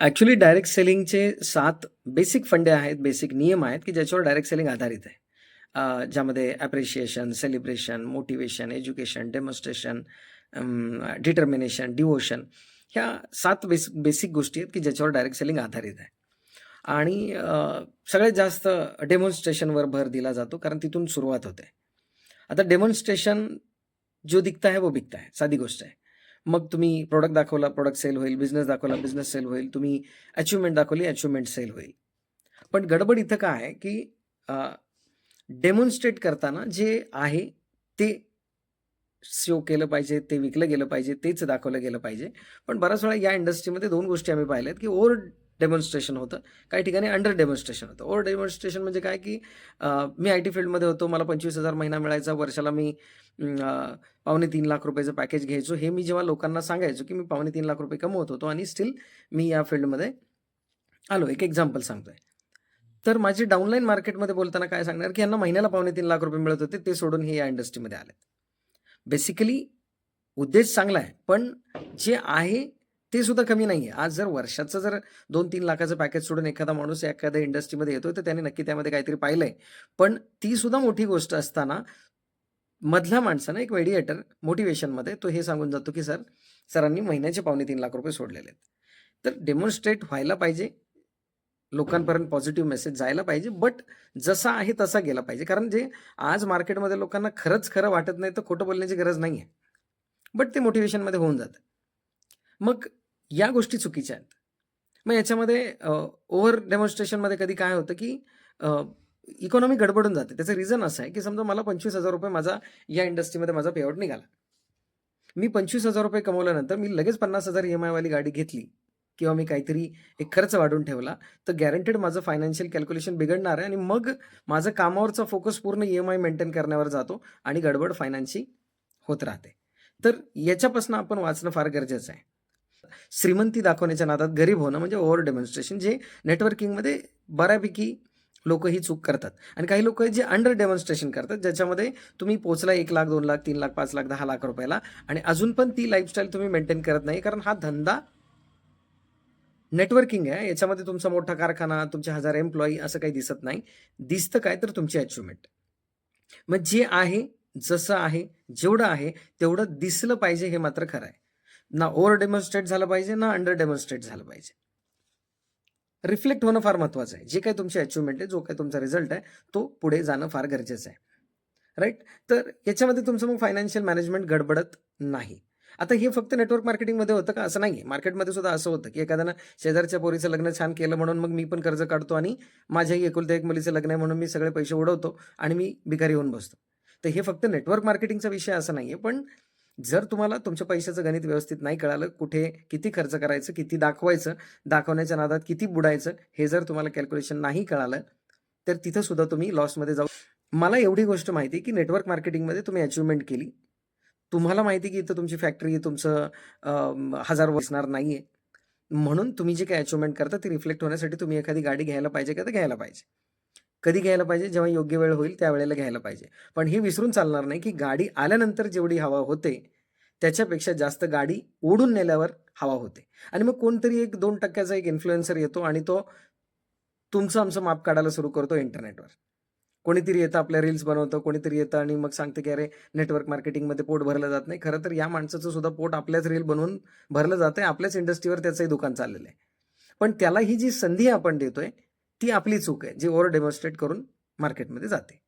Actually direct सेलिंगचे सात basic फंडे आहेत, बेसिक नियम आहेत, की ज्याच्यावर डायरेक्ट सेलिंग आधारित आहे. अ, ज्यामध्ये appreciation, celebration, motivation education, demonstration, determination, devotion ह्या सात बेस बेसिक गोष्टी आहेत, की ज्याच्यावर डायरेक्ट सेलिंग आधारित आहे. आणि अ, सगळ्यात जास्त डेमॉन्स्ट्रेशनवर भर दिला जातो, कारण तिथून सुरुवात होते. आता डेमॉन्स्ट्रेशन जो दिखता है, वो बिकता है. साधी गोष्ट आहे. मग तुम्ही प्रॉडक्ट दाखवला, प्रॉडक्ट सेल होईल. बिझनेस दाखवला, बिझनेस सेल होईल. तुम्ही अचिव्हमेंट दाखवली, अचिव्हमेंट सेल होईल. पण गडबड इथं काय आहे, की डेमॉन्स्ट्रेट करताना जे आहे ते शो केलं पाहिजे, ते विकलं गेलं पाहिजे, तेच दाखवलं गेलं पाहिजे. पण बऱ्याच वेळा या इंडस्ट्रीमध्ये दोन गोष्टी आम्ही पाहिल्या आहेत की ओव्हर डेमॉन्स्ट्रेशन होतं. काही ठिकाणी अंडर डेमॉन्स्ट्रेशन होतं. ओव्हर डेमॉन्स्ट्रेशन म्हणजे काय, की मी आय-टी फील्डमध्ये होतो. मला 25,000 महिना मिळायचा. वर्षाला मी पावणे तीन लाख रुपयाचं पॅकेज घ्यायचो. हे मी जेव्हा लोकांना सांगायचो, की मी पावणे तीन लाख रुपये कमवत होतो आणि स्टील मी या फील्डमध्ये आलो. एक एक्झाम्पल सांगतोय. तर माझी डाऊनलाईन मार्केटमध्ये बोलताना काय सांगणार, की यांना महिन्याला पावणे तीन लाख रुपये मिळत होते. ते सोडून हे या इंडस्ट्रीमध्ये आलेत. बेसिकली उद्देश चांगला आहे. पण जे आहे ते सुद्धा कमी आहे आज जर वर्षाचं जर 2-3 लाखाचं पॅकेज सोडून एखादा माणूस एखाद्या इंडस्ट्रीमध्ये येतोय, तर त्याने नक्की त्यामध्ये काहीतरी पाहिलं आहे पण ती सुद्धा मोठी गोष्ट असताना मधल्या माणसानं एक मेडिएटर मोटिवेशनमध्ये तो हे सांगून जातो, की सर, सरांनी महिन्याचे पावणे तीन लाख रुपये सोडलेले आहेत. तर डेमॉन्स्ट्रेट व्हायला पाहिजे. लोकांपर्यंत पॉझिटिव्ह मेसेज जायला पाहिजे. बट जसा आहे तसा गेला पाहिजे. कारण जे आज मार्केटमध्ये लोकांना खरंच खरं वाटत नाही, तर खोटं बोलण्याची गरज नाही आहे बट ते मोटिवेशनमध्ये होऊन जातं. मग या गोष्टी चुकीच्या आहेत. मग याच्यामध्ये ओव्हर डेमॉन्स्ट्रेशनमध्ये कधी काय होतं, की इकॉनॉमी गडबडून जाते. त्याचं रिझन असं आहे, की समजा मला ₹25,000 माझा या इंडस्ट्रीमध्ये माझा पेआउट निघाला. मी ₹25,000 कमवल्यानंतर मी लगेच 50,000 ई-एम-आयवाली गाडी घेतली किंवा मी काहीतरी एक खर्च वाढवून ठेवला, तर गॅरंटेड माझं फायनान्शियल कॅल्क्युलेशन बिघडणार आहे आणि मग माझं कामावरचा फोकस पूर्ण ई-एम-आय मेंटेन करण्यावर जातो आणि गडबड फायनान्सची होत राहते. तर याच्यापासून आपण वाचणं फार गरजेचं आहे. श्रीमंती दाखवण्याच्या नादात गरीब होणं म्हणजे ओव्हर डेमॉन्स्ट्रेशन जे नेटवर्किंगमध्ये बऱ्यापैकी लोक ही चूक करतात. आणि काही लोक जे अंडर डेमॉन्स्ट्रेशन करतात, ज्याच्यामध्ये तुम्ही पोचला एक लाख, दोन लाख, तीन लाख, पाच लाख, दहा लाख रुपयाला आणि अजून पण ती लाईफस्टाईल तुम्ही मेंटेन करत नाही. कारण हा धंदा नेटवर्किंग आहे. याच्यामध्ये तुमचा मोठा कारखाना, तुमचे हजार एम्प्लॉयी असं काही दिसत नाही. दिसतं काय तर तुमची अचिव्हमेंट. मग जे आहे, जसं आहे, जेवढं आहे तेवढं दिसलं पाहिजे हे मात्र खरं आहे. ना ओव्हर डेमॉन्स्ट्रेट झालं पाहिजे, ना अंडर डेमॉन्स्ट्रेट झालं पाहिजे. रिफ्लेक्ट होणं फार महत्त्वाचं आहे. जे काही तुमची अचिव्हमेंट आहे, जो काही तुमचा रिझल्ट आहे, तो पुढे जाणं फार गरजेचं आहे. राईट तर याच्यामध्ये तुमचं मग फायनान्शियल मॅनेजमेंट गडबडत नाही. आता हे फक्त नेटवर्क मार्केटिंगमध्ये होतं का? असं नाही मार्केटमध्ये सुद्धा असं होतं, की एखाद्यानं शेजारच्या पोरीचं लग्न छान केलं म्हणून मग मी पण कर्ज काढतो आणि माझ्याही एकुलत्या एक मुलीचं लग्न आहे म्हणून मी सगळे पैसे उडवतो आणि मी भिकारी होऊन बसतो. तर हे फक्त नेटवर्क मार्केटिंगचा विषय असा आहे पण जर तुम्हाला तुमच्या पैशाचं गणित व्यवस्थित नाही कळालं, कुठे किती खर्च करायचं, किती दाखवायचं, दाखवण्याच्या नादात किती बुडायचं, हे जर तुम्हाला कॅल्क्युलेशन नाही कळालं, तर तिथं सुद्धा तुम्ही लॉसमध्ये जाऊ मला एवढी गोष्ट माहिती आहे, की नेटवर्क मार्केटिंगमध्ये तुम्ही अचिव्हमेंट केली. तुम्हाला माहिती आहे, की इथं तुमची फॅक्टरी, तुमचं हजार बसणार नाही नाहीये. म्हणून तुम्ही जे काही अचिव्हमेंट करता ती रिफ्लेक्ट होण्यासाठी तुम्ही एखादी गाडी घ्यायला पाहिजे का? तर घ्यायला पाहिजे. कधी घ्यायला पाहिजे? जेव्हा योग्य वेळ होईल त्यावेळेला घ्यायला पाहिजे. पण हे विसरून चालणार नाही, की गाडी आल्यानंतर जेवढी हवा होते, त्याच्यापेक्षा जास्त गाडी ओढून नेल्यावर हवा होते. आणि मग कोणतरी एक 2% चा एक इन्फ्लुएन्सर येतो आणि तो तुमचं आमचं माप काढायला सुरू करतो इंटरनेटवर. कोणीतरी येतं आपल्या रील्स बनवतं, कोणीतरी येतं आणि मग सांगते की "अरे, नेटवर्क मार्केटिंगमध्ये पोट भरलं जात नाही." खरं तर या माणसाचं सुद्धा पोट आपल्याच रील बनवून भरलं जातंय. आपल्याच इंडस्ट्रीवर त्याचंही दुकान चाललेलं आहे. पण त्याला ही जी संधी आपण देतोय, ती आपली चूक आहे, जी ओव्हर डेमॉन्स्ट्रेट करून मार्केटमध्ये जाते.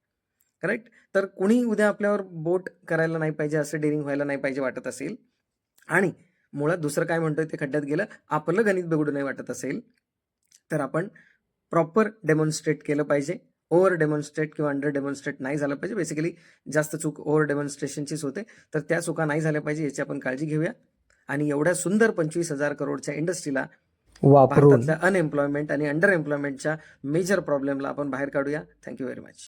करेक्ट तर कुणी उद्या आपल्यावर बोट करायला नाही पाहिजे, असं डेअरिंग व्हायला नाही पाहिजे वाटत असेल आणि मुळात दुसरं काय म्हणतोय ते खड्ड्यात गेलं, आपलं गणित बिघडू नाही वाटत असेल, तर आपण प्रॉपर डेमॉन्स्ट्रेट केलं पाहिजे. ओव्हर डेमॉन्स्ट्रेट किंवा अंडर डेमॉन्स्ट्रेट नाही झालं पाहिजे. बेसिकली जास्त चूक ओव्हर डेमॉन्स्ट्रेशनचीच होते. तर त्या चुका नाही झाल्या पाहिजे याची आपण काळजी घेऊया आणि एवढ्या सुंदर 25,000 करोडच्या इंडस्ट्रीला वापरून भारतातल्या अनएम्प्लॉयमेंट आणि अंडर एम्प्लॉयमेंटच्या मेजर प्रॉब्लेमला आपण बाहेर काढूया. Thank you very much.